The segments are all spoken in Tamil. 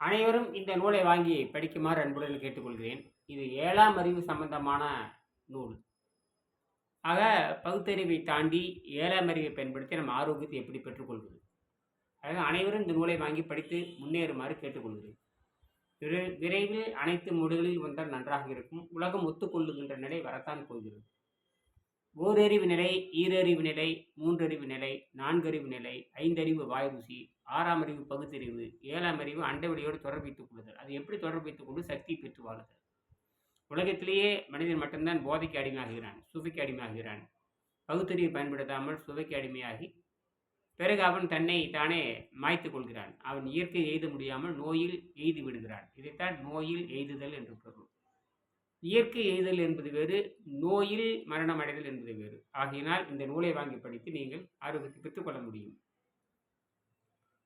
அனைவரும் இந்த நூலை வாங்கி படிக்குமாறு அன்புடன் கேட்டுக்கொள்கிறேன். இது ஏழாம் அறிவு சம்பந்தமான நூல். ஆக பகுத்தறிவை தாண்டி ஏழாம் அறிவை பயன்படுத்தி நம்ம ஆரோக்கியத்தை எப்படி பெற்றுக்கொள்வது? ஆக அனைவரும் இந்த நூலை வாங்கி படித்து முன்னேறுமாறு கேட்டுக்கொள்கிறேன். விரை- விரைவில் அனைத்து மொழிகளில் வந்தால் நன்றாக இருக்கும். உலகம் ஒத்துக்கொள்ளுகின்ற நிலை வரத்தான் போகிறது. ஓரறிவு நிலை ஈரறிவு நிலை மூன்றறிவு நிலை நான்கறிவு நிலை ஐந்தறிவு வாய்ருசி ஆறாம் அறிவு பகுத்தறிவு ஏழாம் அறிவு அண்டவெளியோடு தொடர்பித்துக் கொள்ளுதல். அது எப்படி தொடர்பித்துக் கொண்டு சக்தி பெற்று வாழுதல்? உலகத்திலேயே மனிதன் மட்டும்தான் போதைக்கு அடிமையாகிறான் சுவைக்கு அடிமையாகிறான். பகுத்தறிவு பயன்படுத்தாமல் சுவைக்கு அடிமையாகி பிறகு அவன் தன்னை தானே மாய்த்து கொள்கிறான். அவன் இயற்கை எய்த முடியாமல் நோயில் எய்து விடுகிறான். இதைத்தான் நோயில் எய்துதல் என்று பொருள். இயற்கை எய்தல் என்பது வேறு நோயில் மரணம் அடைதல் என்பது வேறு. ஆகையினால் இந்த நூலை வாங்கி படித்து நீங்கள் ஆரோக்கியத்தை பெற்றுக்கொள்ள முடியும்.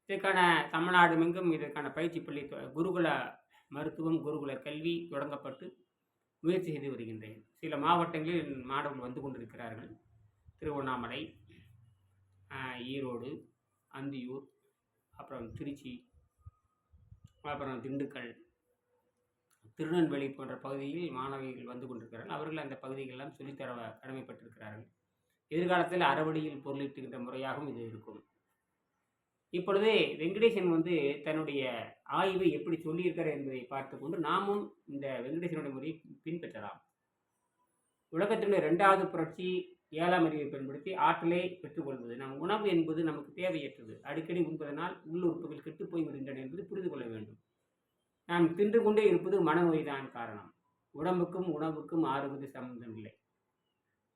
இதற்கான தமிழ்நாடு மெங்கும் இதற்கான பயிற்சி பள்ளி தொ- குருகுல மருத்துவம் குருகுல கல்வி தொடங்கப்பட்டு முயற்சி செய்து வருகின்றேன். சில மாவட்டங்களில் மாணவர்கள் வந்து கொண்டிருக்கிறார்கள். திருவண்ணாமலை ஈரோடு அந்தியூர் அப்புறம் திருச்சி அப்புறம் திண்டுக்கல் திருநெல்வேலி போன்ற பகுதியில் மாணவிகள் வந்து கொண்டிருக்கிறார்கள். அவர்கள் அந்த பகுதிகளெல்லாம் சொல்லித்தர கடமைப்பட்டிருக்கிறார்கள். எதிர்காலத்தில் அறவழியில் பொருளீட்டுகின்ற முறையாகவும் இது இருக்கும். இப்பொழுது வெங்கடேசன் வந்து தன்னுடைய ஆய்வை எப்படி சொல்லியிருக்கிறார் என்பதை பார்த்து கொண்டு நாமும் இந்த வெங்கடேசனுடைய முறையை பின்பற்றலாம். உலகத்தினுடைய இரண்டாவது புரட்சி ஏழாம் அறிவை பயன்படுத்தி ஆற்றலை பெற்றுக்கொள்வது நம் உணவு என்பது நமக்கு தேவையற்றது. அடிக்கடி உண்பதனால் உள்ளுறுப்புகள் கெட்டு போய்விடுகின்றன என்பது புரிந்து கொள்ள வேண்டும். நாம் தின்று கொண்டே இருப்பது மனநோய்தான் காரணம். உடம்புக்கும் உணவுக்கும் ஆறுவது சம்பந்தம் இல்லை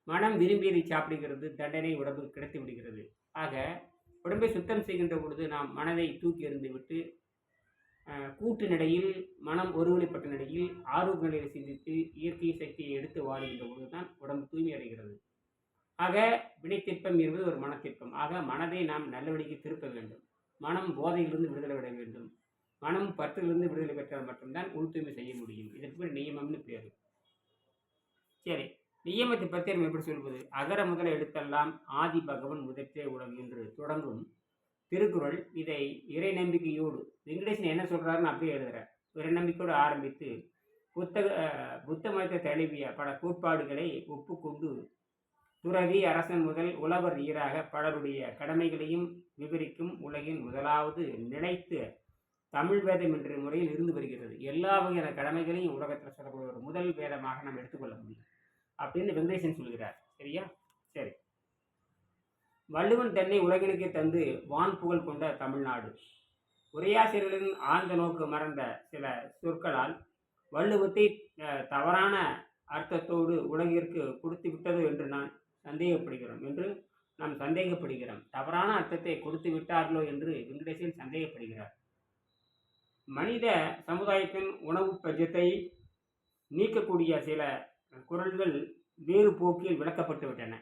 மனம் விரும்பியதை சாப்பிடுகிறது தண்டனை உடம்புக்கு கிடைத்து விடுகிறது. ஆக உடம்பை சுத்தம் செய்கின்ற பொழுது நாம் மனதை தூக்கி எறிந்துவிட்டு கூட்டு நிலையில் மனம் ஒருவழிப்பட்ட நிலையில் ஆரோக்கிய நிலையில் சிந்தித்து இயற்கை சக்தியை எடுத்து வாழுகின்ற பொழுதுதான் உடம்பு தூய்மை அடைகிறது. ஆக வினைத்திற்பம் என்பது ஒரு மனத்திற்பம். ஆக மனதை நாம் நல்ல வழிக்கு திருப்ப வேண்டும். மனம் போதையிலிருந்து விடுதலை விட வேண்டும். மனம் பற்றிலிருந்து விடுதலை பெற்றால் மட்டும்தான் உள் தூய்மை செய்ய முடியும். இதற்கு நியமம்னு பேர். சரி. நியமத்தை பற்றி நம்ம எப்படி சொல்வது? அகர முதல எழுத்தெல்லாம் ஆதி பகவன் முதற்றே உலகம் என்று தொடங்கும் திருக்குறள் இதை இறை நம்பிக்கையோடு வெங்கடேசன் என்ன சொல்கிறாருன்னு அப்படியே எழுதுறார் இறை நம்பிக்கையோடு ஆரம்பித்து புத்தக புத்த மதத்தை தழுவிய பல கோட்பாடுகளை ஒப்புக்கொண்டு துறவி அரசன் முதல் உழவர் ஈராக பலருடைய கடமைகளையும் விவரிக்கும் உலகின் முதலாவது நினைத்து தமிழ் வேதம் என்ற முறையில் இருந்து வருகிறது. எல்லா வகையான கடமைகளையும் உலகத்தில் சொல்லக்கூடிய ஒரு முதல் வேதமாக நாம் எடுத்துக்கொள்ள முடியும். அப்படின்னு வெங்கடேசன் சொல்கிறார். சரியா? சரி. வள்ளுவன் தன்னை உலகினுக்கே தந்து வான் புகழ் கொண்ட தமிழ்நாடு. உரையாசிரியர்களின் ஆழ்ந்த நோக்கு மறந்த சில சொற்களால் வள்ளுவத்தை தவறான அர்த்தத்தோடு உலகிற்கு கொடுத்து விட்டதோ என்று நான் சந்தேகப்படுகிறோம் என்று நாம் சந்தேகப்படுகிறோம். தவறான அர்த்தத்தை கொடுத்து விட்டார்களோ என்று வெங்கடேசன் சந்தேகப்படுகிறார். மனித சமுதாயத்தின் உணவு பஞ்சத்தை நீக்கக்கூடிய சில குரல்கள் வேறு போக்கில் விளக்கப்பட்டுவிட்டன.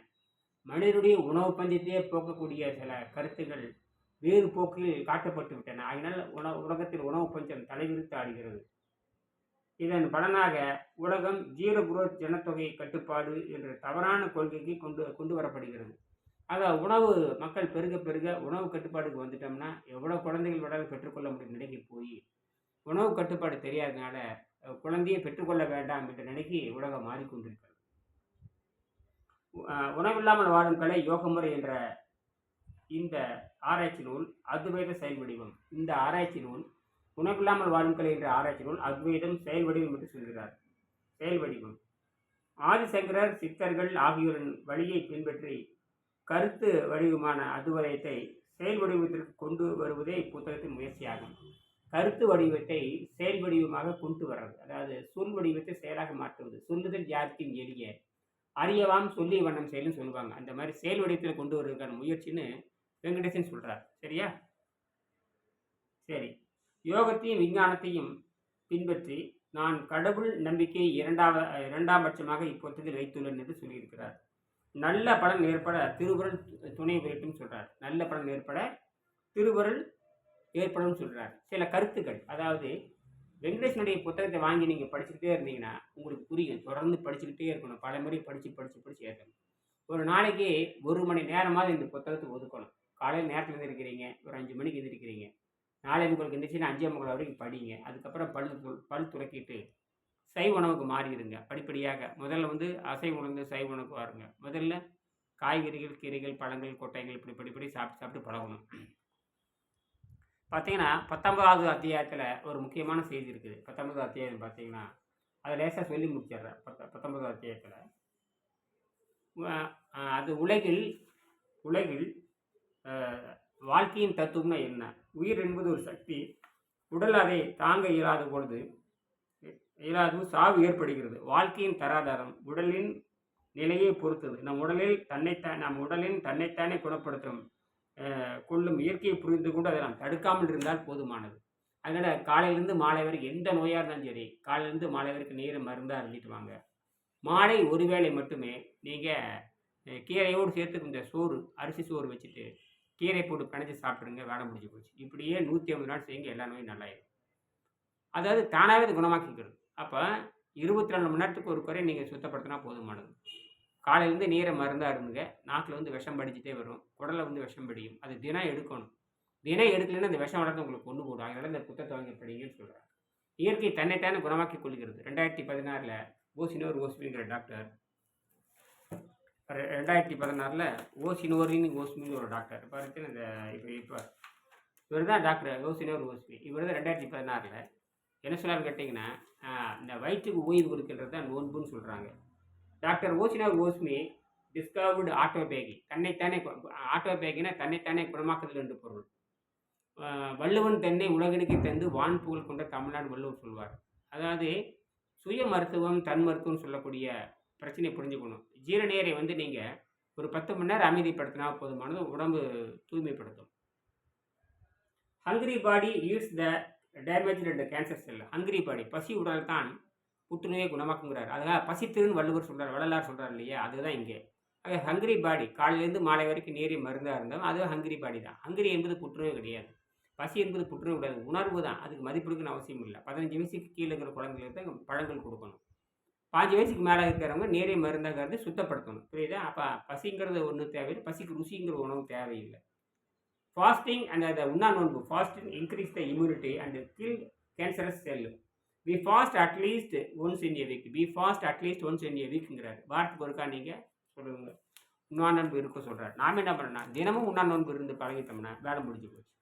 மனிதனுடைய உணவு பஞ்சத்தையே போக்கக்கூடிய சில கருத்துகள் வேறு போக்கில் காட்டப்பட்டு விட்டன அதனால் உண உலகத்தில் உணவு பஞ்சம் தலைவிரித்து ஆடுகிறது. இதன் பலனாக உலகம் ஜீரோ குரோத் ஜனத்தொகை கட்டுப்பாடு என்ற தவறான கொள்கைக்கு கொண்டு கொண்டு வரப்படுகிறது. ஆக உணவு மக்கள் பெருக பெருக உணவு கட்டுப்பாடுக்கு வந்துட்டோம்னா எவ்வளோ குழந்தைகள் வேணாலும் பெற்றுக்கொள்ள முடியும். நிலைக்கு போய் உணவு கட்டுப்பாடு தெரியாதனால குழந்தையை பெற்றுக்கொள்ள வேண்டாம் என்ற நிலைக்கு உலகம் மாறிக்கொண்டிருக்கிறது. உணவில்லாமல் வாழும் கலை யோகமுறை என்ற இந்த ஆராய்ச்சி நூல் அத்வைத செயல் வடிவம். இந்த ஆராய்ச்சி நூல் உணவில்லாமல் வாழும் கலை என்ற ஆராய்ச்சி நூல் அத்வைதம் செயல் வடிவம் என்று சொல்கிறார். செயல் வடிவம். ஆதிசங்கரர் சித்தர்கள் ஆகியோரின் வழியை பின்பற்றி கருத்து வடிவமான அத்வைதத்தை செயல் வடிவத்திற்கு கொண்டு வருவதே இப்புத்தகத்தின் முயற்சியாகும். கருத்து வடிவத்தை செயல் வடிவமாக கொண்டு வர்றது. அதாவது சொல் வடிவத்தை செயலாக மாற்றுவது. சொல்லுதல் யாருக்கும் எளிய அறியவாம் சொல்லி வண்ணம் செயல்னு சொல்லுவாங்க. அந்த மாதிரி செயல் வடிவத்தில் கொண்டு வருவதற்கான முயற்சின்னு வெங்கடேசன் சொல்கிறார் சரியா? சரி. யோகத்தையும் விஞ்ஞானத்தையும் பின்பற்றி நான் கடவுள் நம்பிக்கை இரண்டாவது இரண்டாம் பட்சமாக இப்போத்தத்தில் வைத்துள்ளேன் என்று சொல்லியிருக்கிறார். நல்ல பலன் ஏற்பட திருவருள் துணை புரியட்டும் சொல்கிறார் நல்ல பலன் ஏற்பட திருவருள் ஏற்படும் சொல்கிறார் சில கருத்துக்கள் அதாவது வெங்கடேசனுடைய புத்தகத்தை வாங்கி நீங்கள் படிச்சுக்கிட்டே இருந்தீங்கன்னா உங்களுக்கு புரியும். தொடர்ந்து படிச்சுக்கிட்டே இருக்கணும். பல முறை படித்து படித்து படித்து ஏற்றணும் ஒரு நாளைக்கு ஒரு மணி நேரமாவது இந்த புத்தகத்தை ஒதுக்கணும். காலையில் நேரத்தில் எழுந்திருக்கிறீங்க ஒரு அஞ்சு மணிக்கு எழுந்திருக்கிறீங்க. நாளை உங்களுக்கு இருந்துச்சுன்னா அஞ்சே முக்கால் வரைக்கும் படிங்க. அதுக்கப்புறம் பல் து- பல் துளக்கிட்டு சைவ உணவுக்கு மாறிடுங்க. படிப்படியாக முதல்ல வந்து அசைவ உணவு சைவ உணவுக்கு வாருங்க. முதல்ல காய்கறிகள் கீரைகள் பழங்கள் கொட்டைகள் இப்படி படிப்படி சாப்பிட்டு சாப்பிட்டு பழகணும். பார்த்தீங்கன்னா பத்தொன்பதாவது அத்தியாயத்தில் ஒரு முக்கியமான செய்தி இருக்குது. பத்தொன்பதாவது அத்தியாயம் பார்த்தீங்கன்னா அதை லேசாக சொல்லி முடிச்சிடுறேன். பத்த பத்தொன்பதாவது அத்தியாயத்தில். அது உலகில் உலகில் வாழ்க்கையின் தத்துவம்னா என்ன? உயிர் என்பது ஒரு சக்தி. உடல் அதை தாங்க இயலாத பொழுது இயலாது சாவு ஏற்படுகிறது. வாழ்க்கையின் தராதாரம் உடலின் நிலையை பொறுத்தது. நம் உடலில் தன்னைத்தான் நம் உடலின் தன்னைத்தானே குணப்படுத்தும் கொள்ளும் இயற்கையை புரிந்து கொண்டு அதை நாம் தடுக்காமல் இருந்தால் போதுமானது. அதனால் காலையிலேருந்து மாலை வரைக்கும் எந்த நோயாக இருந்தாலும் சரி காலையிலேருந்து மாலை வரைக்கும் நீரை மருந்தாக இருந்துட்டு வாங்க. மாலை ஒரு வேளை மட்டுமே நீங்கள் கீரையோடு சேர்த்து கொஞ்சம் சோறு அரிசி சோறு வச்சுட்டு கீரை போட்டு பிணைஞ்சு சாப்பிட்ருங்க வேலை முடிஞ்சு போச்சு. இப்படியே நூற்றி ஐம்பது நாள் செய்யுங்க எல்லா நோயும் நல்லாயிடும் அதாவது தானாகவே அது குணமாக்கிக்கிறது. அப்போ இருபத்தி ரெண்டு மணி நேரத்துக்கு ஒரு குறை நீங்கள் சுத்தப்படுத்தினா போதுமானது. காலையிலேருந்து நீரை மருந்தாக இருந்துங்க நாக்கில் வந்து விஷம் படிச்சுட்டே வரும். குடலை வந்து விஷம் படியும். அது தினம் எடுக்கணும். தினம் எடுக்கலைன்னா அந்த விஷம் வளர்ந்து உங்களுக்கு கொண்டு போடும். அதனால இந்த புத்தத்தை வாங்கி படிங்கன்னு சொல்கிறாங்க இயற்கை தன்னைத்தானே குணமாக்கி கொள்கிறது. ரெண்டாயிரத்தி பதினாறில் ஓசினோர் ஓஸ்மிங்கிற டாக்டர். ரெண்டாயிரத்தி பதினாறில் ஓசினோரின் ஓஸ்மின்னு ஒரு டாக்டர். பார்த்து அந்த இப்போ இப்போ இவர் தான் டாக்டர் ஓசினோர் ஓஸ்மி இவர் தான் ரெண்டாயிரத்தி பதினாறில் என்ன சொன்னார்னு கேட்டிங்கன்னா இந்த வயிற்றுக்கு ஓய்வு கொடுக்கின்றது தான் நோன்புன்னு சொல்கிறாங்க டாக்டர் ஓசினோர் ஓஸ்மி டிஸ்கவர்டு ஆட்டோபேகி தன்னைத்தானே ஆட்டோபேகினா தன்னைத்தானே குணமாக்குதல் என்று பொருள். வள்ளுவன் தன்னை உலகனுக்கு தந்து வான் புகழ் கொண்ட தமிழ்நாடு வள்ளுவர் சொல்வார். அதாவது சுய மருத்துவம் தன் மருத்துவம் சொல்லக்கூடிய பிரச்சனையை புரிஞ்சுக்கணும் ஜீரநீரை வந்து நீங்கள் ஒரு பத்து மணி நேரம் அமைதிப்படுத்தினா போதுமானது உடம்பு தூய்மைப்படுத்தும். Hungry body eats the damage ரெண்டு கேன்சர் செல் ஹங்கிரி பாடி பசி உடல் தான் புற்றுநோயை குணமாக்குங்கிறார். அதனால் பசித்திருன்னு வள்ளுவர் சொல்கிறார் வள்ளலார் சொல்கிறார் இல்லையா? அதுதான் இங்கே. ஆக ஹங்கரி பாடி காலையிலேருந்து மாலை வரைக்கும் நீரை மருந்தாக இருந்தாலும் அதுவும் ஹங்கிரி பாடி தான். ஹங்கிரி என்பது புற்றுநோய் கிடையாது. பசி என்பது புற்றுநோய் கிடையாது. உணர்வு தான். அதுக்கு மதிப்பெடுக்கணும் அவசியம் இல்லை. பதினஞ்சு வயசுக்கு கீழே இருக்கிற குழந்தைங்களுக்கு தான் பழங்கள் கொடுக்கணும். பாஞ்சு வயசுக்கு மேலே இருக்கிறவங்க நீரை மருந்தாக சுத்தப்படுத்தணும். புரியுதா? அப்போ பசிங்கிறது ஒன்று தேவையில்லை. பசிக்கு ருசிங்கிற உணவு தேவையில்லை. ஃபாஸ்டிங் அண்ட் அந்த உண்ணா நோன்பு fasting increase the immunity and kill cancerous cell be fast at least once in a week be fast at least once in a வீக்குங்கிறாரு வாரத்துக்கு ஒருக்கா நீங்கள் சொல்லுங்க. உண்ணா நோன்பு இருக்க சொல்கிறார் நாம் என்ன பண்ணோம்னா தினமும் உண்ணா நோன்பு இருந்து பழகிட்டோம்னா வேலை முடிஞ்சு போச்சு.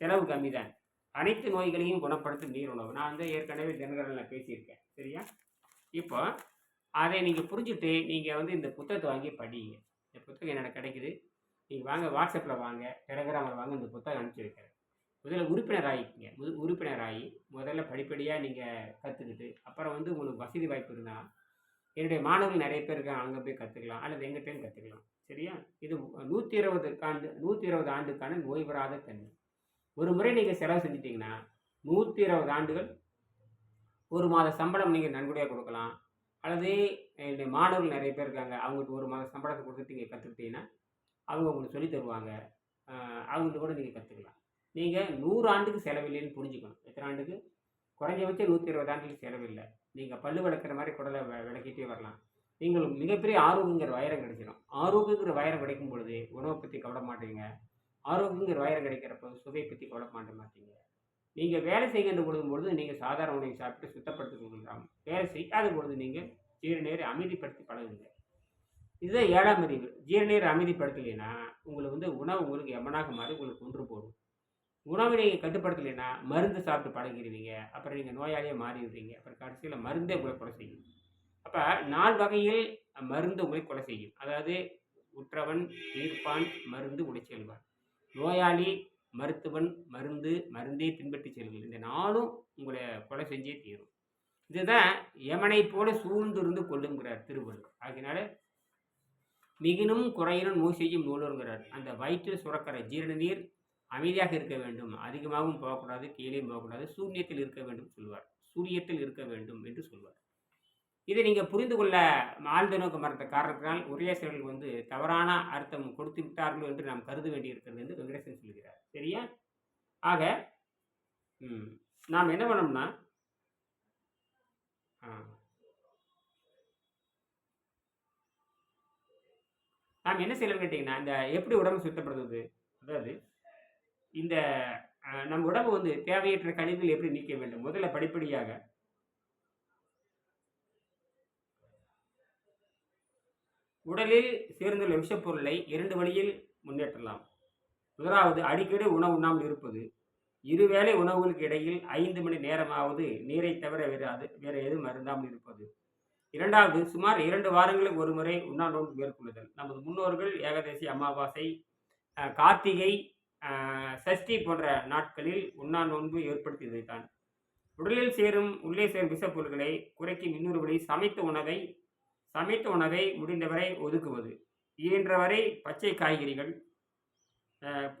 செலவு கம்மி தான் அனைத்து நோய்களையும் குணப்படுத்தும் நீர் உணவு. நான் வந்து ஏற்கனவே தினகரனில் பேசியிருக்கேன். சரியா? இப்போ அதை நீங்கள் புரிஞ்சுட்டு நீங்கள் வந்து இந்த புத்தகத்தை வாங்கி படிங்க. இந்த புத்தகம் என்னென்ன கிடைக்குது. நீங்கள் வாங்க வாட்ஸ்அப்பில் வாங்க டெலகிராமில் வாங்க இந்த புத்தகம் அனுப்பிச்சிருக்கேன் முதல்ல உறுப்பினர் ஆகிக்குங்க முது உறுப்பினர் ஆகி முதல்ல படிப்படியாக நீங்கள் கற்றுக்கிட்டு அப்புறம் வந்து உங்களுக்கு வசதி வாய்ப்பு இருந்தால் என்னுடைய மாணவர்கள் நிறைய பேர் இருக்காங்க அங்கே போய் கற்றுக்கலாம் அல்லது எங்கிட்டையும் கற்றுக்கலாம் சரியா? இது நூற்றி இருபது ஆண்டு நூற்றி இருபது ஆண்டுக்கான நோய் வராத தன்மை. ஒரு முறை நீங்கள் செலவு செஞ்சிட்டிங்கன்னா நூற்றி இருபது ஆண்டுகள் ஒரு மாத சம்பளம் நீங்கள் நன்கொடையாக கொடுக்கலாம் அல்லது என்னுடைய மாணவர்கள் நிறைய பேர் இருக்காங்க அவங்களுக்கு ஒரு மாத சம்பளத்தை கொடுத்துட்டு நீங்கள் கற்றுக்கிட்டீங்கன்னா அவங்க உங்களுக்கு சொல்லித் தருவாங்க. அவங்கள்ட்ட கூட நீங்கள் கற்றுக்கலாம் நீங்கள் நூறு ஆண்டுக்கு செலவில்லைன்னு புரிஞ்சுக்கணும். எத்தனை ஆண்டுக்கு? குறைஞ்சபட்சம் நூற்றி இருபது ஆண்டுக்கு செலவில்லை. நீங்கள் பல்லு விளக்குற மாதிரி குடலை விளக்கிட்டே வரலாம். நீங்கள் மிகப்பெரிய ஆரோக்கியங்கிற வயரம் கிடைச்சிடும் ஆரோக்கியங்கிற வயரம் கிடைக்கும் பொழுது உணவை பற்றி கவலை மாட்டீங்க. ஆரோக்கியங்கிற வயரம் கிடைக்கிறப்போ சுவை பற்றி கவலை மாட்ட மாட்டீங்க. நீங்கள் வேலை செய்கின்ற பொழுதும் பொழுது நீங்கள் சாதாரண உணவை சாப்பிட்டு சுத்தப்படுத்திக் கொள்ளலாம் வேலை செய்யாத பொழுது நீங்கள் ஜீரநீரை அமைதிப்படுத்தி பழகுங்க இதுதான் ஏழாம் அறிவு. ஜீரநீரை அமைதிப்படுத்தலைன்னா உங்களுக்கு வந்து உணவு உங்களுக்கு எமனாக மாறி உங்களுக்கு கொன்று போடும் உணவை நீங்கள் கட்டுப்படுத்தலைன்னா மருந்து சாப்பிட்டு பழகிடுவீங்க. அப்புறம் நீங்கள் நோயாளியே மாறிடுவீங்க அப்புறம் கடைசியில் மருந்தே உங்களை கொலை செய்யும். அப்போ நாலு வகையில் மருந்து உங்களை கொலை செய்யும். அதாவது உற்றவன் ஈர்ப்பான் மருந்து உடை செல்வான் நோயாளி மருத்துவன் மருந்து மருந்தே பின்பற்றி செல்வது இந்த நாளும் உங்களை கொலை செஞ்சே தீரும். இதுதான் யமனை போல சூழ்ந்திருந்து கொள்ளுங்கிறார் திருவள்ளுவர். ஆகினால மிகினும் குறையினும் நோய் செய்யும் நூலுங்கிறார் அந்த வயிற்றில் சுரக்கிற ஜீரண நீர் அமைதியாக இருக்க வேண்டும். அதிகமாகவும் போகக்கூடாது கீழேயும் போகக்கூடாது சூன்யத்தில் இருக்க வேண்டும் சொல்வார். சூரியத்தில் இருக்க வேண்டும் என்று சொல்வார். இதை நீங்கள் புரிந்து கொள்ள ஆழ்ந்த நோக்க மறந்த காரணத்தினால் உரையாசிரியர்கள் வந்து தவறான அர்த்தம் கொடுத்து விட்டார்கள் என்று நாம் கருத வேண்டியிருக்கிறது என்று வெங்கடேசன் சொல்கிறார். சரியா? ஆக ம், நாம் என்ன பண்ணோம்னா நாம் என்ன செய்யலாம் கேட்டிங்கன்னா இந்த எப்படி உடம்பு சுத்தப்படுத்துவது அதாவது இந்த நம் உடம்பு வந்து தேவையற்ற கழிவுகள் எப்படி நீக்க வேண்டும்? முதல்ல படிப்படியாக. உடலில் சேர்ந்துள்ள விஷப்பொருளை இரண்டு வழியில் முன்னேற்றலாம். முதலாவது அடிக்கடி உணவு உண்ணாமல் இருப்பது. இருவேளை உணவுகளுக்கு இடையில் ஐந்து மணி நேரமாவது நீரை தவிர வேறு அது வேறு எதுவும் அருந்தாமல் இருப்பது. இரண்டாவது சுமார் இரண்டு வாரங்களுக்கு ஒரு முறை உண்ணா நோன்பு மேற்கொள்ளுதல். நமது முன்னோர்கள் ஏகாதசி அமாவாசை கார்த்திகை சஷ்டி போன்ற நாட்களில் உண்ணா நோன்பு ஏற்படுத்தி வைத்தான் உடலில் சேரும் உள்ளே சேரும் விஷப்பொருட்களை குறைக்கும் இன்னொரு வழி சமைத்த உணவை சமைத்த உணவை முடிந்தவரை ஒதுக்குவது. இயன்றவரை பச்சை காய்கறிகள்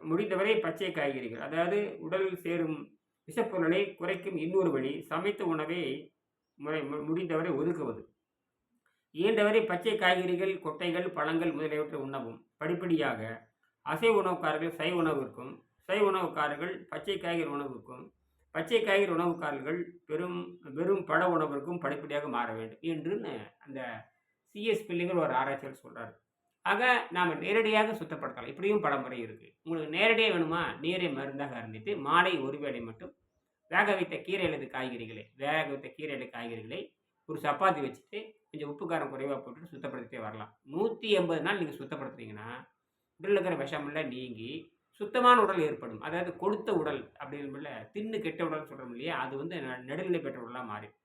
முடிந்தவரை பச்சை காய்கறிகள். அதாவது உடலில் சேரும் விஷப்பொருளை குறைக்கும் இன்னொரு வழி சமைத்த உணவை முறை மு- முடிந்தவரை ஒதுக்குவது. இயன்றவரை பச்சை காய்கறிகள் கொட்டைகள் பழங்கள் முதலியவற்றை உண்ணவும். படிப்படியாக அசைவ உணவுக்காரர்கள் சைவ உணவிற்கும் சைவ உணவுக்காரர்கள் பச்சை காய்கறி உணவுக்கும் பச்சை காய்கறி உணவுக்காரர்கள் பெரும் வெறும் பழ உணவிற்கும் படிப்படியாக மாற வேண்டும் என்று அந்த சிஎஸ் பிள்ளைகள் ஒரு ஆராய்ச்சியில் சொல்கிறார் ஆக நாம் நேரடியாக சுத்தப்படுத்தலாம். இப்படியும் பலமுறை இருக்குது உங்களுக்கு நேரடியாக வேணுமா? நீரை மருந்தாக அருந்திட்டு மாலை ஒரு வேளை மட்டும் வேக வைத்த கீரை அல்லது காய்கறிகளை வேக வைத்த கீரை அல்லது காய்கறிகளை ஒரு சப்பாத்தி வச்சுட்டு கொஞ்சம் உப்பு காரம் குறைவாக போட்டு சுத்தப்படுத்திட்டே வரலாம். நூற்றி எண்பது நாள் நீங்கள் சுத்தப்படுத்துறீங்கன்னா உடலில் இருக்கிற விஷமெல்லாம் நீங்கி சுத்தமான உடல் ஏற்படும். அதாவது கொடுத்த உடல் அப்படின்ல தின்னு கெட்ட உடல் சொல்கிறோம் இல்லையா? அது வந்து ந- நடுநிலை பெற்ற உடலாக மாறிடும்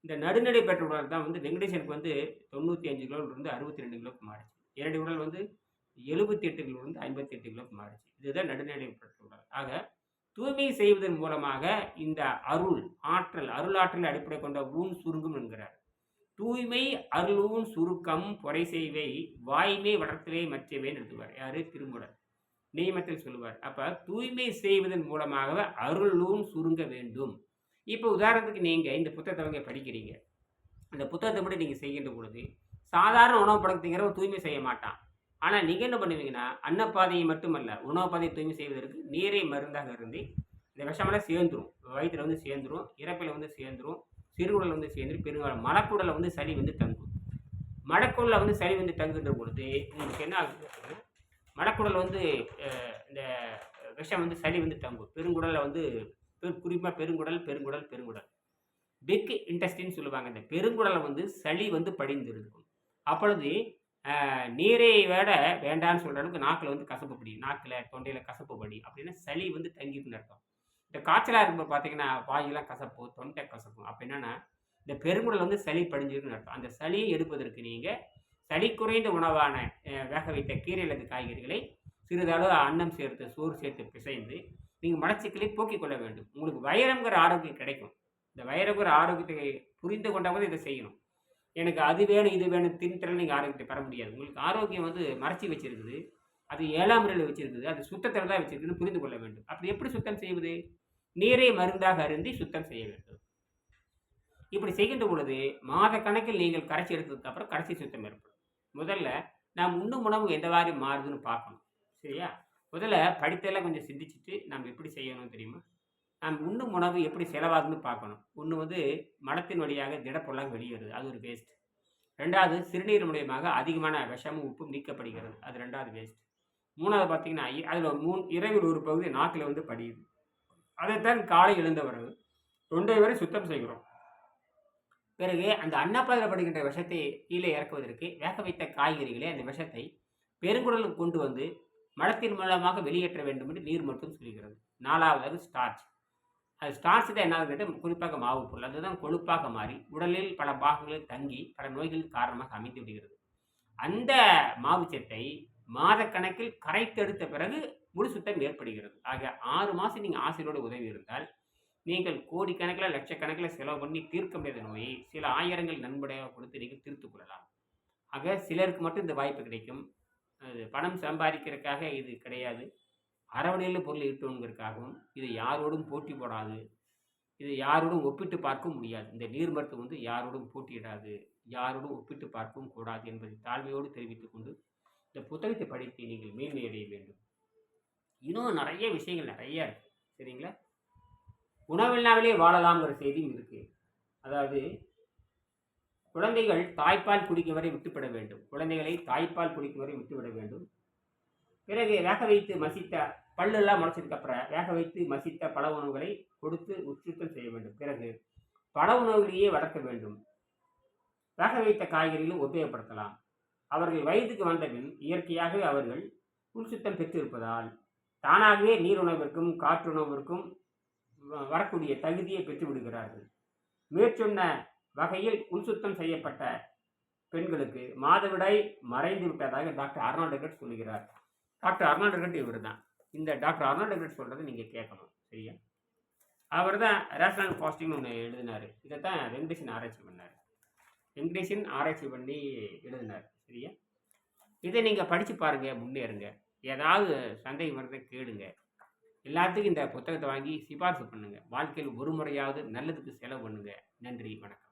இந்த நடுநிலை பெற்ற உடல் தான் வந்து வெங்கடேசனுக்கு வந்து தொண்ணூற்றி அஞ்சு கிலோலேருந்து அறுபத்தி ரெண்டு கிலோக்கு மாறிச்சு. என்னுடைய உடல் வந்து எழுபத்தி எட்டு கிலோ இருந்து ஐம்பத்தி எட்டு கிலோக்கு மாறிச்சு. இதுதான் நடுநிலை பெற்ற உடல். ஆக தூய்மை செய்வதன் மூலமாக இந்த அருள் ஆற்றல் அருளாற்றலை அடிப்படை கொண்ட ஊன் சுருங்கும் என்கிறார். தூய்மை அருளூன் சுருக்கம் பொறை செய்வை வாய்மை வளர்த்தலே மற்றவே எழுதுவார் யாரு? திருமுடர் நியமத்தில் சொல்லுவார். அப்ப தூய்மை செய்வதன் மூலமாக அருளும் சுருங்க வேண்டும். இப்போ உதாரணத்துக்கு நீங்க இந்த புத்தகத்தை அவங்க படிக்கிறீங்க. அந்த புத்தகத்தை மட்டும் நீங்க செய்கின்ற பொழுது சாதாரண உணவு பழக்கத்தைங்கிறவன் தூய்மை செய்ய மாட்டான். ஆனா நீங்க என்ன பண்ணுவீங்கன்னா அன்னப்பாதையை மட்டுமல்ல உணவு பாதையை தூய்மை செய்வதற்கு நீரை மருந்தாக இருந்து இந்த விஷமெல்லாம் சேர்ந்துரும். வயிற்றுல வந்து சேர்ந்துரும் இறப்பில் வந்து சேர்ந்துடும் சிறுகுடல் வந்து சேர்ந்து பெருங்காலம் மலக்குடலை வந்து சளி வந்து தங்கும். மடக்குடலில் வந்து சளி வந்து தங்குகின்ற பொழுது உங்களுக்கு என்ன ஆகுது? அப்படின்னா, மடக்குடல் வந்து இந்த விஷம் வந்து சளி வந்து தங்கும். பெருங்குடலில் வந்து குறிப்பாக பெருங்குடல் பெருங்குடல் பெருங்குடல். பிக் இன்டெஸ்டின்னு சொல்லுவாங்க. இந்த பெருங்குடலை வந்து சளி வந்து படிந்து இருக்கும் அப்பொழுது நீரை விட வேண்டான்னு சொல்கிற அளவுக்கு நாக்கில் வந்து கசப்பு படி நாக்கில் தொண்டையில் கசப்பு படி அப்படின்னா சளி வந்து தங்கிருன்னு அர்த்தம். இந்த காய்ச்சலாக இருக்கும்போது பார்த்தீங்கன்னா வாயெல்லாம் கசப்பு தொண்டை கசப்பு. அப்போ என்னென்னா இந்த பெருங்குடல் வந்து சளி படிஞ்சிருக்குன்னு அர்த்தம். அந்த சளியை எடுப்பதற்கு நீங்கள் சளி குறைந்த உணவான வேக வைத்த கீரை அல்லது காய்கறிகளை சிறிதளவு அன்னம் சேர்த்து சோறு சேர்த்து பிசைந்து நீங்கள் மலச்சிக்கலை போக்கிக் கொள்ள வேண்டும். உங்களுக்கு வைரங்கிற ஆரோக்கியம் கிடைக்கும். இந்த வைரங்கிற ஆரோக்கியத்தை புரிந்து கொண்டவங்க இதை செய்யணும். எனக்கு அது வேணும் இது வேணும் தின்னுட்டு நீங்கள் ஆரோக்கியத்தை பெற முடியாது. உங்களுக்கு ஆரோக்கியம் வந்து மறைச்சி வச்சிருக்குது. அது ஏழாம் முறையில் வச்சிருக்குது அது சுத்தத்தில் தான் வச்சிருக்குதுன்னு புரிந்து கொள்ள வேண்டும். அப்படி எப்படி சுத்தம் செய்வது? நீரை மருந்தாக அருந்தி சுத்தம் செய்ய வேண்டும். இப்படி செய்கின்ற பொழுது மாத கணக்கில் நீங்கள் கரைச்சி எடுத்ததுக்கு அப்புறம் கடைசி சுத்தம் ஏற்படும். முதல்ல நாம் உண்ணும் உணவு எந்த மாதிரி மாறுதுன்னு பார்க்கணும். சரியா? முதல்ல படித்தெல்லாம் கொஞ்சம் சிந்திச்சுட்டு நாம் எப்படி செய்யணும் தெரியுமா? நாம் உண்ணும் உணவு எப்படி செலவாகுதுன்னு பார்க்கணும். ஒன்று வந்து மலத்தின் வழியாக திடப்பொருளாக வெளியேறுது. அது ஒரு வேஸ்ட் ரெண்டாவது சிறுநீர் மூலியமாக அதிகமான விஷமும் உப்பும் நீக்கப்படுகிறது. அது ரெண்டாவது வேஸ்ட் மூணாவது பார்த்தீங்கன்னா அதில் மூணு இரவில் ஒரு பகுதி நாக்கில் வந்து படியுது. அதைத்தான் காலை எழுந்த பிறகு தொண்டை வரை சுத்தம் செய்கிறோம். பிறகு அந்த அன்னப்பாதையில் படுகின்ற விஷத்தை கீழே இறக்குவதற்கு வேக வைத்த காய்கறிகளை அந்த விஷத்தை பெருங்குடலுக்கு கொண்டு வந்து மலத்தின் மூலமாக வெளியேற்ற வேண்டும் என்று நீர் மட்டும் சொல்கிறது. நாலாவது ஸ்டார்ச் அது ஸ்டார்ச் தான் என்ன கேட்டால் குறிப்பாக மாவு பொருள். அதுதான் கொழுப்பாக மாறி உடலில் பல பாகங்களில் தங்கி பல நோய்கள் காரணமாக அமைந்து விடுகிறது. அந்த மாவுச்சத்தை மாதக்கணக்கில் கரைத்தெடுத்த பிறகு முழு சுத்தம் ஏற்படுகிறது. ஆக ஆறு மாதம் நீங்கள் ஆசிரியரோட உதவி இருந்தால் நீங்கள் கோடிக்கணக்கில் லட்சக்கணக்கில் செலவு பண்ணி தீர்க்க முடியாத நோயை சில ஆயிரங்கள் நன்கொடையாக கொடுத்து நீங்கள் தீர்த்து கொள்ளலாம். ஆக சிலருக்கு மட்டும் இந்த வாய்ப்பு கிடைக்கும். அது பணம் சம்பாதிக்கிறதுக்காக இது கிடையாது. அரவணையில் பொருள் ஈட்டுவதற்காகவும் இது யாரோடும் போட்டி போடாது. இது யாரோடும் ஒப்பிட்டு பார்க்கவும் முடியாது. இந்த நீர் மருத்துவம் வந்து யாரோடும் போட்டியிடாது. யாரோடும் ஒப்பிட்டு பார்க்கவும் கூடாது என்பதை தாழ்மையோடு தெரிவித்துக் கொண்டு இந்த புத்தகத்தை படித்து நீங்கள் மேன்மை அடைய வேண்டும். இன்னும் நிறைய விஷயங்கள் நிறைய இருக்குது சரிங்களா? உணவில்லாமலே வாழலாம்ங்கிற செய்தியும் இருக்குது அதாவது குழந்தைகள் தாய்ப்பால் குடிக்கும் வரை விட்டுவிட வேண்டும். குழந்தைகளை தாய்ப்பால் குடிக்கும் வரை விட்டுவிட வேண்டும். பிறகு வேக வைத்து மசித்த பல்லெல்லாம் முளைச்சதுக்கப்புறம் வேக வைத்து மசித்த பல உணவுகளை கொடுத்து உச்சுத்தல் செய்ய வேண்டும். பிறகு பல உணவுகளையே வளர்க்க வேண்டும். வேக வைத்த காய்கறிகளும் உபயோகப்படுத்தலாம். அவர்கள் வயதுக்கு வந்தபின் இயற்கையாகவே அவர்கள் உள்சுத்தம் பெற்றிருப்பதால் தானாகவே நீர் உணவிற்கும் காற்றுணவிற்கும் வ- வரக்கூடிய தகுதியை பெற்று விடுகிறார்கள் மேற்சொன்ன வகையில் உள்சுத்தம் செய்யப்பட்ட பெண்களுக்கு மாதவிடாய் மறைந்து விட்டதாக டாக்டர் அர்னால்டு சொல்லுகிறார். டாக்டர் அர்னால்டு இவர் தான் இந்த டாக்டர் அர்னால்டு ரெகட் சொல்கிறத நீங்கள் கேட்கணும் சரியா? அவர் தான் ரேஷனல் ஃபாஸ்டிங்னு ஒன்று எழுதினார். இதை தான் வெங்கடேஷன் ஆராய்ச்சி பண்ணார். வெங்கடேஷன் ஆராய்ச்சி பண்ணி எழுதினார். சரியா? இதை நீங்கள் படித்து பாருங்கள் முன்னேறுங்க. ஏதாவது சந்தேகம் வரதை கேளுங்க. எல்லாத்துக்கும் இந்த புத்தகத்தை வாங்கி சிபாரிசு பண்ணுங்கள் வாழ்க்கையில் ஒரு முறையாவது நல்லதுக்கு செலவு பண்ணுங்கள் நன்றி வணக்கம்.